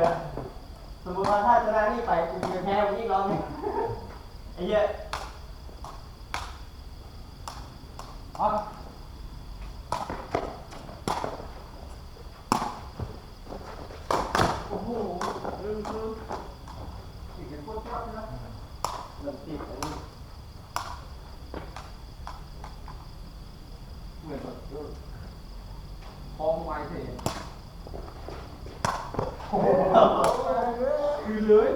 เนี่ยสมมติว่าถ้าชนะนี่ไปกูจะแพ้วันนี้ร้องเนี่ยไอ้เหี้ยอ๋อโอ้โหลื่มคือสิ่งที่โคตรยอดนะเริ่มติดแ thế giới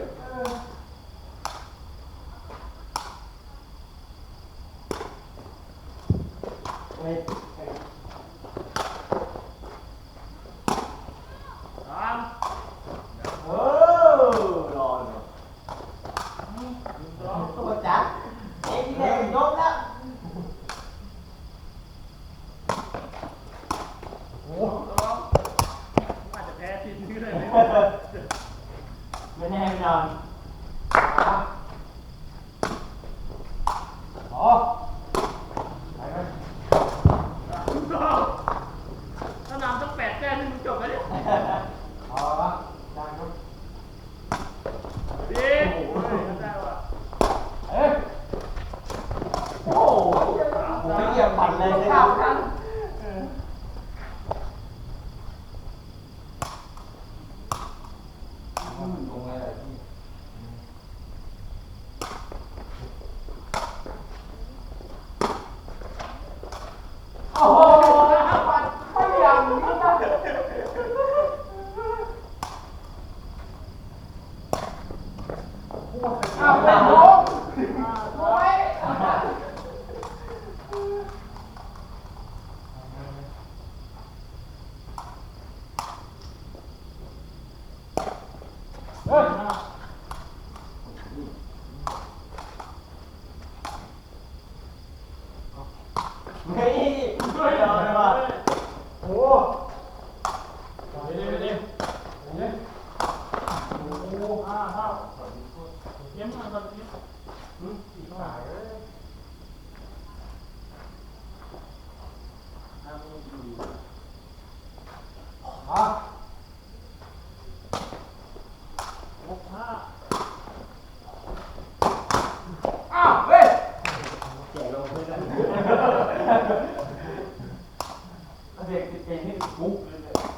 เฮ้ยช่วยเราเลยว่ะโอ้เร็วเร็วเร็วโอ้ห้าห้าเยี่ยมมากครับเนี่ยมึงสี่ห้เลย Handwerklich technisch hochbildend.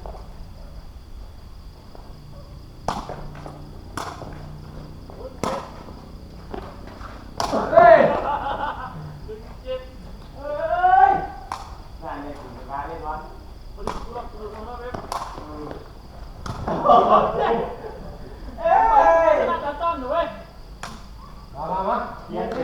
เอ้ยมาต้อมหนูเว้ยมามามาเขียนดิ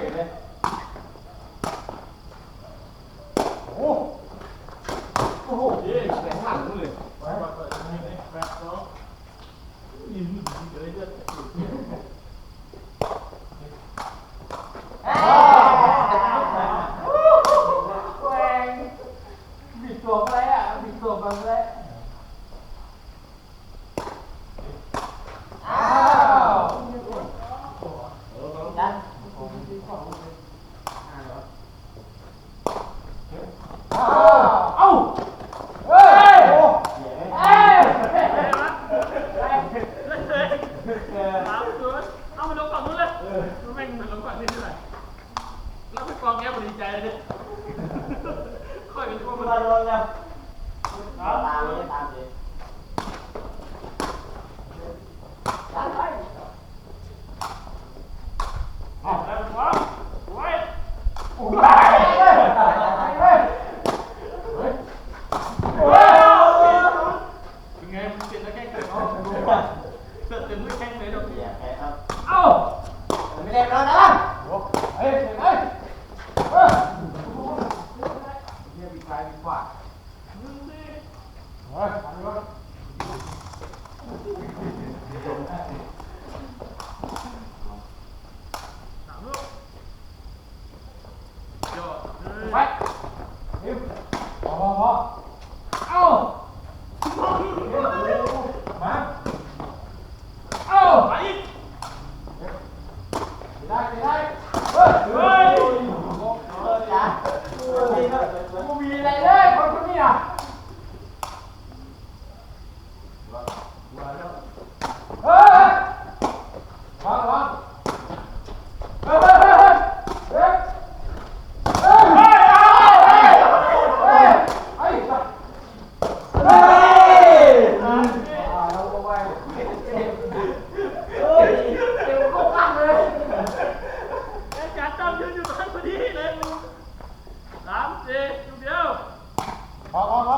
tay vô nha đó ba mươi tám triệu Đừng có tranh với đâu Dạ, kệ không Ô Đừng có đem nó đó! 来。 พอพอพอ